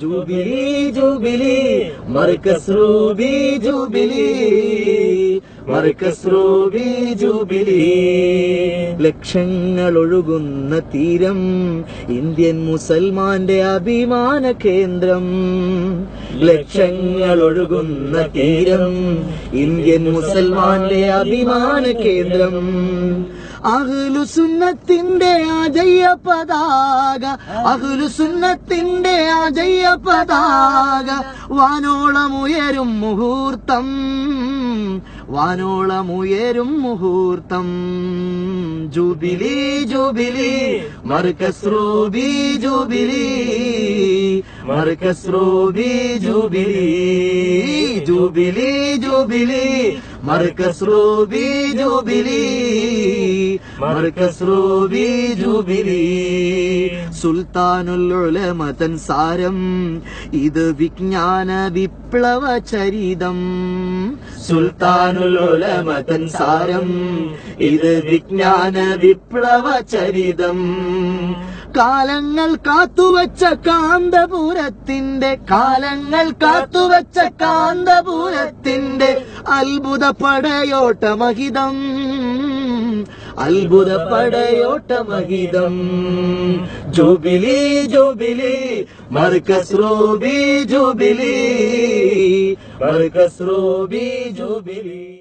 Jubilee jubilee Markaz ruby jubilee Markaz ruby jubilee. ലക്ഷങ്ങൾ ഒഴുകുന്ന തീരം ഇന്ത്യൻ മുസൽമാന്റെ അഭിമാന കേന്ദ്രം. ലക്ഷങ്ങൾ ഒഴുകുന്ന തീരം ഇന്ത്യൻ മുസൽമാന്റെ അഭിമാന കേന്ദ്രം. അഹ്ലുസുന്നത്തിന്റെ അജയ്യ പതാക അഹ്ലുസുന്നത്തിന്റെ അജയ്യ പതാക. വാനോളമുയരും മുഹൂർത്തം വാനോളമുയരും മുഹൂർത്തം. Jubilee jubilee Markaz ruby jubilee Markaz ruby jubilee. Jubilee jubilee. Markaz ruby jubilee. Markaz ruby jubilee. സുൽത്താനുൽ ഉലമ സാരം ഇത് വിജ്ഞാന വിപ്ലവ ചരിതം. സുൽത്താനുൽ ഉലമ സാരം ഇത് വിജ്ഞാന വിപ്ലവ ചരിതം. കാലങ്ങൾ കാത്തുവച്ച കാന്തപുരത്തിന്റെ കാലങ്ങൾ കാത്തുവച്ച കാന്തപുരത്തിന്റെ അത്ഭുത പടയോട്ടമഹിതം അത്ഭുത പടയോട്ടമഹിതം jubilee jubilee Markaz ruby jubilee Markaz ruby jubilee.